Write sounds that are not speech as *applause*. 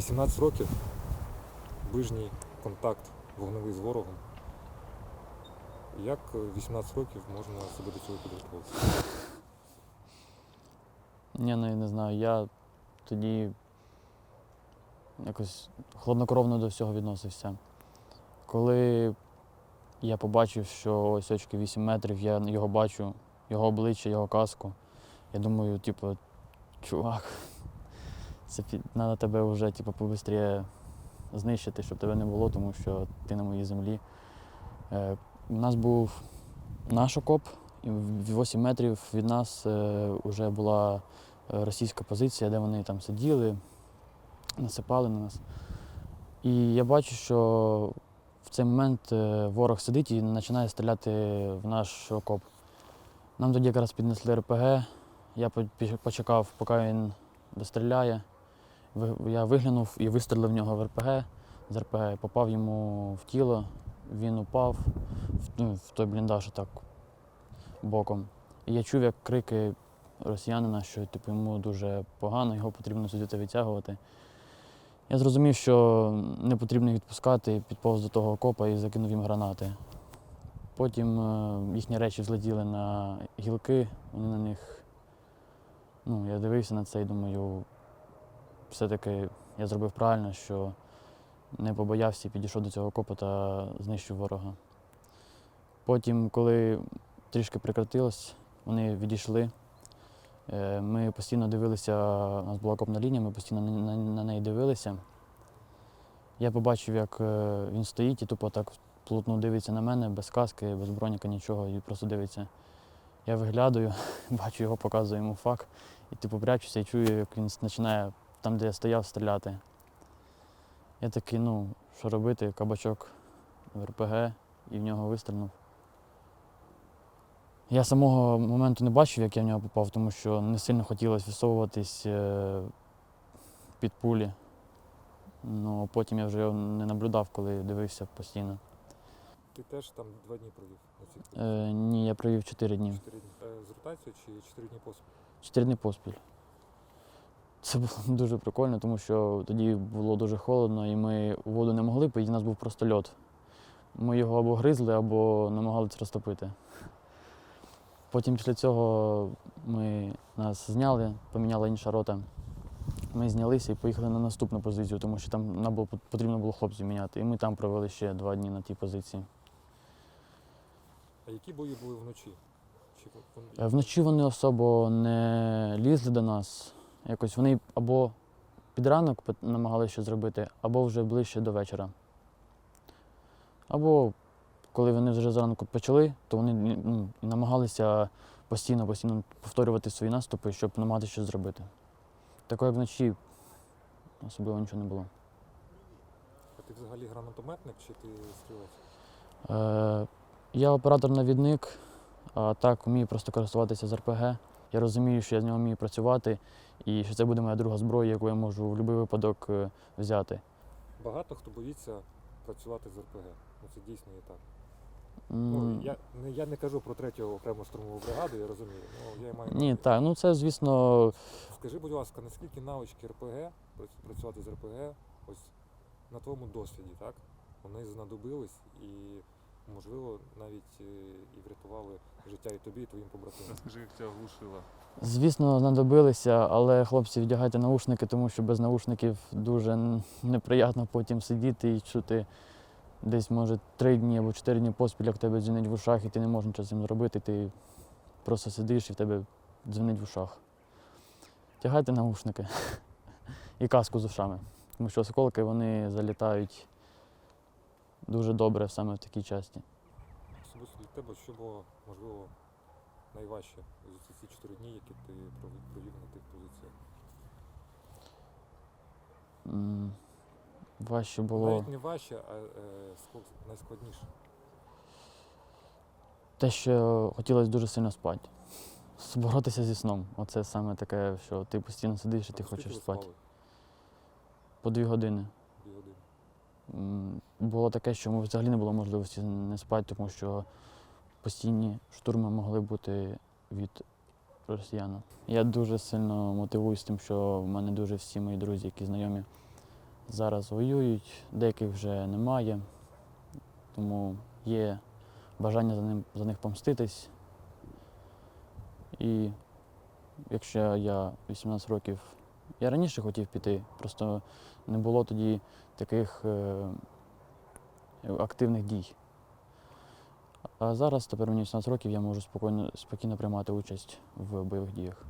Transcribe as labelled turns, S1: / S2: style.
S1: 18 років, ближній контакт вогневий з ворогом. Як е, 18 років можна себе до цього підготувати?
S2: Я навіть не знаю, я тоді якось хладнокровно до всього відносився. Коли я побачив, що ось очки 8 метрів, я його бачу, його обличчя, його каску. Я думаю, типу, чувак, це треба тебе вже типу, побистріє знищити, щоб тебе не було, тому що ти на моїй землі. Е, у нас був наш окоп, і 8 метрів від нас вже була е, російська позиція, де вони там сиділи, насипали на нас. І я бачу, що в цей момент е, ворог сидить і починає стріляти в наш окоп. Нам тоді якраз піднесли РПГ. Я почекав, поки він достріляє. Я виглянув і вистрілив в нього в РПГ. З РПГ попав йому в тіло, він упав в, ну, в той бліндаж так боком. І я чув, як крики росіянина, що типу, йому дуже погано, його потрібно сюди відтягувати. Я зрозумів, що не потрібно відпускати, підповз до того окопа і закинув їм гранати. Потім е, їхні речі злетіли на гілки, вони на них. Ну, я дивився на це і думаю, все-таки я зробив правильно, що не побоявся і підійшов до цього окопа та знищив ворога. Потім, коли трішки прекратилось, вони відійшли. Е, Ми постійно дивилися, у нас була окопна лінія, ми постійно на неї дивилися. Я побачив, як е, він стоїть і тупо так плотно дивиться на мене, без каски, без броніка, нічого, і просто дивиться. Я виглядаю, *laughs* бачу його, показую йому фак, і типу прячуся і чую, як він починає там, де я стояв, стріляти. Я такий, ну, що робити, кабачок в РПГ, і в нього вистрілив. Я самого моменту не бачив, як я в нього попав, тому що не сильно хотілося висовуватись е, під пулі. Ну, потім я вже його не наблюдав, коли дивився постійно.
S1: Ти теж там два дні провів
S2: Е, ні, я провів 4 дні.
S1: 4 дні. Е, З ротацією чи 4 дні поспіль?
S2: Чотири дні поспіль. Це було *laughs* дуже прикольно, тому що тоді було дуже холодно і ми у воду не могли піти, у нас був просто льод. Ми його або гризли, або намагалися розтопити. Потім після цього ми нас зняли, поміняла інша рота. Ми знялися і поїхали на наступну позицію, тому що там нам було, потрібно було хлопців міняти. І ми там провели ще два дні на тій позиції.
S1: А які бої були вночі? Чи
S2: Е, Вночі вони особо не лізли до нас. Якось вони або під ранок намагалися щось зробити, або вже ближче до вечора. Або коли вони вже зранку почали, то вони ну, намагалися постійно, постійно повторювати свої наступи, щоб намагатися щось зробити. Такого як вночі особливо нічого не було.
S1: А ти взагалі гранатометник чи ти стрілець?
S2: Е, я оператор-навідник, а так вмію просто користуватися з РПГ. Я розумію, що я з нього вмію працювати і що це буде моя друга зброя, яку я можу в будь-який випадок е, взяти.
S1: Багато хто боїться працювати з РПГ. Ну це дійсно є так.
S2: М,
S1: Ну, я, не, я не кажу про третю окрему штурмову бригаду, я розумію. Ну, я маю
S2: Ні, так, ну це, звісно,
S1: Скажи, будь ласка, наскільки навички РПГ, працювати з РПГ, ось на твоєму досвіді, так? Вони знадобились і, можливо, навіть е, і врятували життя і тобі, і твоїм побратимам. *laughs*
S3: Розкажи, як тебе глушило.
S2: звісно, знадобилися, але хлопці, вдягайте наушники, тому що без наушників дуже неприємно потім сидіти і чути десь, може, три дні або чотири дні поспіль, як тебе дзвонить в ушах, і ти не можеш нічого з цим зробити. Ти просто сидиш і в тебе дзвонить в ушах. Тягайте наушники *laughs* і каску з ушами. Тому що осколки вони залітають дуже добре саме в такій часті.
S1: Особисто для тебе, що було, можливо, найважче за ці чотири дні, які ти провів на тих позиціях?
S2: М, Важче було.
S1: Навіть не важче, а е, склад- найскладніше.
S2: Те, що хотілося дуже сильно спати. Боротися зі сном. Оце саме таке, що ти постійно сидиш і ти
S1: А скільки
S2: хочеш
S1: ви
S2: спати.
S1: спали?
S2: По дві години.
S1: Дві години.
S2: М, Було таке, що взагалі не було можливості не спати, тому що постійні штурми могли бути від росіян. Я дуже сильно мотивуюсь тим, що в мене дуже всі мої друзі, які знайомі, зараз воюють, деяких вже немає, тому є бажання за, ним, за них помститись. І якщо я 18 років, я раніше хотів піти, просто не було тоді таких е, активних дій. А зараз, тепер мені 18 років, я можу спокійно, спокійно приймати участь в бойових діях.